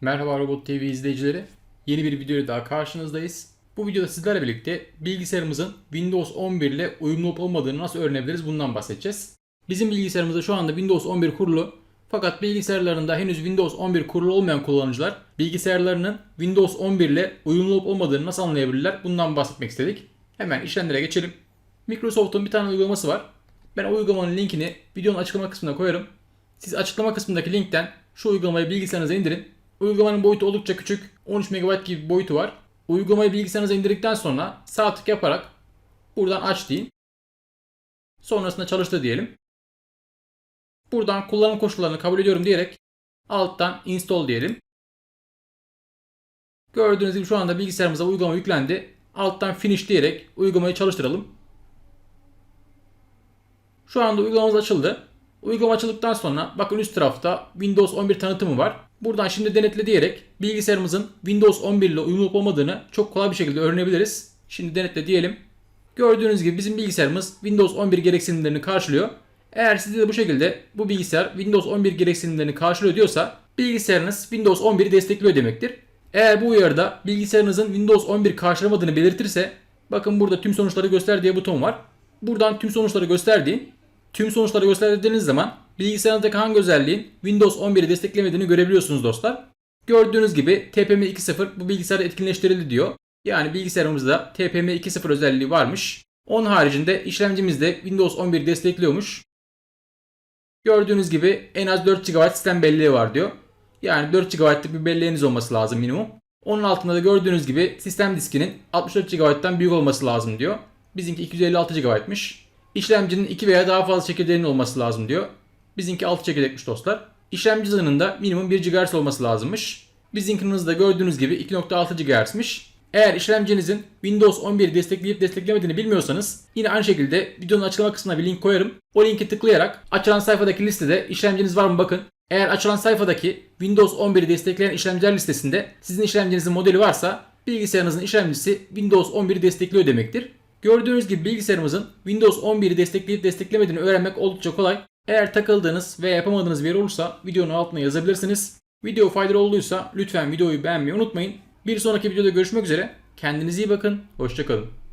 Merhaba Robot TV izleyicileri. Yeni bir videoyla daha karşınızdayız. Bu videoda sizlerle birlikte bilgisayarımızın Windows 11 ile uyumlu olup olmadığını nasıl öğrenebiliriz bundan bahsedeceğiz. Bizim bilgisayarımızda şu anda Windows 11 kurulu fakat bilgisayarlarında henüz Windows 11 kurulu olmayan kullanıcılar bilgisayarlarının Windows 11 ile uyumlu olup olmadığını nasıl anlayabilirler bundan bahsetmek istedik. Hemen işlemlere geçelim. Microsoft'un bir tane uygulaması var. Ben uygulamanın linkini videonun açıklama kısmına koyarım. Siz açıklama kısmındaki linkten şu uygulamayı bilgisayarınıza indirin. Uygulamanın boyutu oldukça küçük. 13 MB gibi bir boyutu var. Uygulamayı bilgisayarınıza indirdikten sonra sağ tık yaparak buradan aç deyin. Sonrasında çalıştı diyelim. Buradan kullanım koşullarını kabul ediyorum diyerek alttan install diyelim. Gördüğünüz gibi şu anda bilgisayarımıza uygulama yüklendi. Alttan finish diyerek uygulamayı çalıştıralım. Şu anda uygulamamız açıldı. Uygulama açıldıktan sonra bakın üst tarafta Windows 11 tanıtımı var. Buradan şimdi denetle diyerek bilgisayarımızın Windows 11 ile uyumlu olmadığını çok kolay bir şekilde öğrenebiliriz. Şimdi denetle diyelim. Gördüğünüz gibi bizim bilgisayarımız Windows 11 gereksinimlerini karşılıyor. Eğer sizde de bu şekilde bu bilgisayar Windows 11 gereksinimlerini karşılıyor diyorsa bilgisayarınız Windows 11'i destekliyor demektir. Eğer bu uyarıda bilgisayarınızın Windows 11 karşılamadığını belirtirse bakın burada tüm sonuçları göster diye buton var. Buradan tüm sonuçları gösterdiğin Tüm sonuçları gösterdiğiniz zaman bilgisayarınızdaki hangi özelliğin Windows 11'i desteklemediğini görebiliyorsunuz dostlar. Gördüğünüz gibi TPM 2.0 bu bilgisayarda etkinleştirildi diyor. Yani bilgisayarımızda TPM 2.0 özelliği varmış. Onun haricinde işlemcimiz de Windows 11 destekliyormuş. Gördüğünüz gibi en az 4 GB sistem belleği var diyor. Yani 4 GB'lık bir belleğiniz olması lazım minimum. Onun altında da gördüğünüz gibi sistem diskinin 64 GB'dan büyük olması lazım diyor. Bizimki 256 GB'mış. İşlemcinin 2 veya daha fazla çekirdeğinin olması lazım diyor. Bizimki 6 çekirdekmiş dostlar. İşlemci hızının minimum 1 GHz olması lazımmış. Bizinkinin hızı da gördüğünüz gibi 2.6 GHz'miş. Eğer işlemcinizin Windows 11 destekleyip desteklemediğini bilmiyorsanız yine aynı şekilde videonun açıklama kısmına bir link koyarım. O linki tıklayarak açılan sayfadaki listede işlemciniz var mı bakın. Eğer açılan sayfadaki Windows 11'i destekleyen işlemciler listesinde sizin işlemcinizin modeli varsa bilgisayarınızın işlemcisi Windows 11'i destekliyor demektir. Gördüğünüz gibi bilgisayarımızın Windows 11'i destekleyip desteklemediğini öğrenmek oldukça kolay. Eğer takıldığınız veya yapamadığınız bir yer olursa videonun altına yazabilirsiniz. Video faydalı olduysa lütfen videoyu beğenmeyi unutmayın. Bir sonraki videoda görüşmek üzere. Kendinize iyi bakın. Hoşçakalın.